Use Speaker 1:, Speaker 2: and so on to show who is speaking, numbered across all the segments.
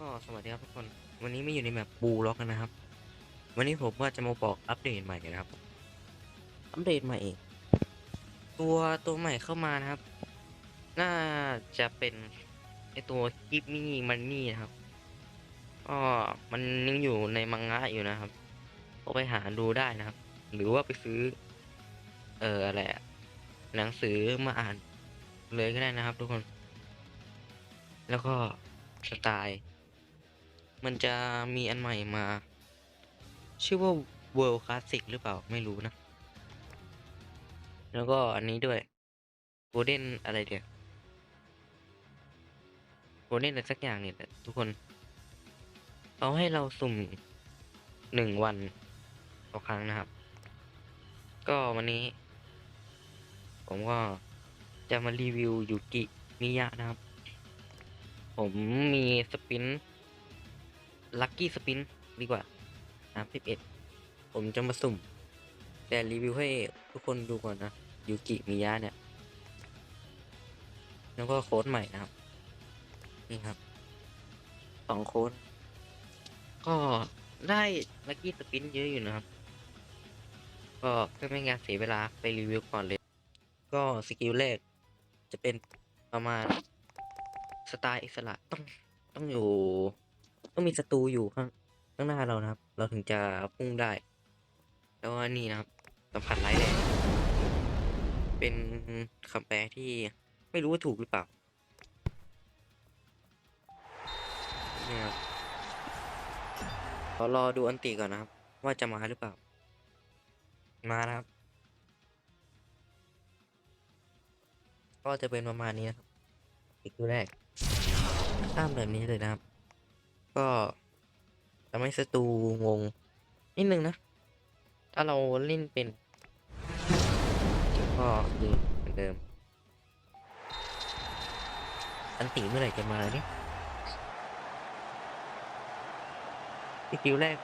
Speaker 1: ก็สวัสดีครับทุกคน วันนี้ไม่อยู่ในแมปบูล็อกกันนะครับ วันนี้ผมก็จะมาบอกอัปเดตใหม่นะครับ อัปเดตใหม่ตัวตัวใหม่เข้ามานะครับ น่าจะเป็นไอตัวกิฟมี่มันนี่นะครับก็มันยังอยู่ในมังงะอยู่นะครับก็ไปหาดูได้นะครับ หรือว่าไปซื้อ เอออะไรอะหนังสือมาอ่านเลยก็ได้นะครับทุกคน แล้วก็สไตล์ มันจะมีอันใหม่มา ชื่อว่า World Classic หรือเปล่าไม่รู้นะ แล้วก็อันนี้ด้วย Golden อะไรเดียว Golden อะไรสักอย่างเนี่ยแหละทุกคนเขาให้เราสุ่มหนึ่งวันต่อครั้งนะครับ ก็วันนี้ ผมก็จะมารีวิวยูกิมิยะนะครับ ผมมีสปิน ลัคกี้สปินดีกว่าสามสิบเอ็ดผมจะมาสุ่ม แต่รีวิวให้ทุกคนดูก่อนนะยูกิมิยะเนี่ย แล้วก็โค้ดใหม่นะครับ นี่ครับสองโค้ดก็ได้ลัคกี้สปินเยอะอยู่นะครับ ก็เพื่อไม่ให้การเสียเวลาไปรีวิวก่อนเลย ก็สกิลแรก จะเป็นประมาณสไตล์อิสระต้องต้องอยู่ ต้องมีศัตรูอยู่ข้างข้างหน้าเรานะครับ เราถึงจะพุ่งได้แล้วนี่นะครับสัมผัสร้ายแรงเป็นคำแปลที่ไม่รู้ว่าถูกหรือเปล่านี่ครับขอรอดูอันติก่อนนะครับ ว่าจะมาหรือเปล่า มานะครับ ก็จะเป็นประมาณนี้นะครับ อีกตัวแรกข้ามแบบนี้เลยนะครับ ก็ทำให้ศัตรูงงนิดนึงนะ ถ้าเราเล่นเป็น ก็ยิงเหมือนเดิม อันติเมื่อไหร่จะมาเนี่ยสกิลแรก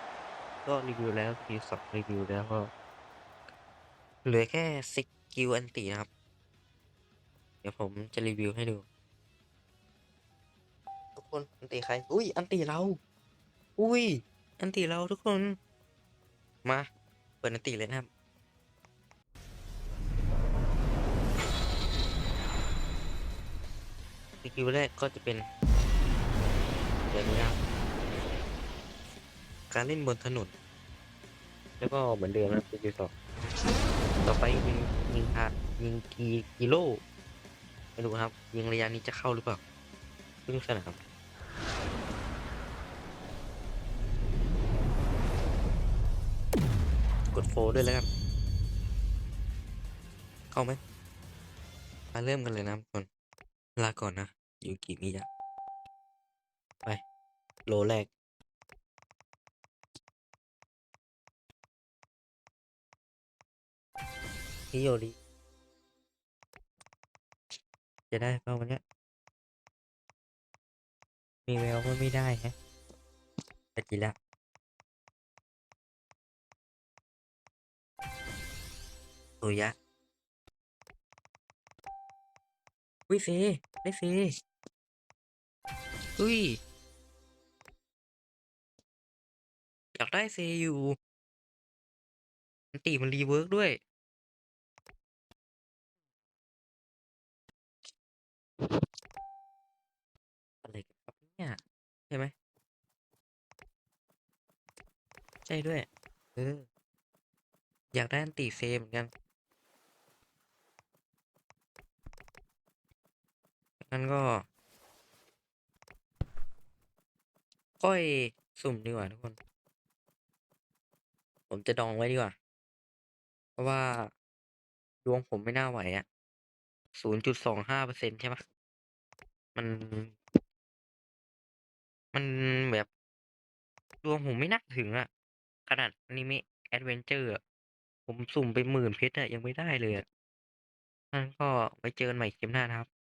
Speaker 1: ก็รีวิวแล้วสกิลสองรีวิวแล้วก็เหลือแค่สกิลอันตินะครับ เดี๋ยวผมจะรีวิวให้ดู คนอันตีใคร อุ้ย อันตีเรา อุ้ย อันตีเราทุกคน มา เปิดอันตีเลยนะครับสกิลแรกก็จะเป็นแบบนี้นะครับการเล่นบนถนน แล้วก็เหมือนเดิมนะสกิลสองต่อไปยิงยิงฮะยิงกีกิโลไม่รู้ครับ ยิงระยะนี้จะเข้าหรือเปล่าครึ่งสนาม กดโฟด้วยแล้วกัน เข้าไหมมาเริ่มกันเลยนะทุกคนลาก่อนนะยูกิมิยะไป โลแรก ฮิโยริจะได้เปล่าวันเนี้ยมีแววว่าไม่ได้ฮะอากิระ โอยะอุ้ยเซได้เซอุ้ย อยากได้เซอยู่มันตีมันรีเวิร์กด้วย อะไรกันครับเนี่ยใช่ไหมใช่ด้วย เออ อยากได้อันติเซเหมือนกัน งั้นก็ ค่อยสุ่มดีกว่าทุกคน ผมจะดองไว้ดีกว่า เพราะว่า ดวงผมไม่น่าไหวอะศูนย์จุดสองห้าเปอร์เซ็นใช่ปะมัน มันแบบ ดวงผมไม่น่าถึงอะขนาดอนิเมะแอดเวนเจอร์อะผมสุ่มไปหมื่นเพชรอะยังไม่ได้เลยอะงั้นก็ไว้เจอกันใหม่คลิปหน้านะครับ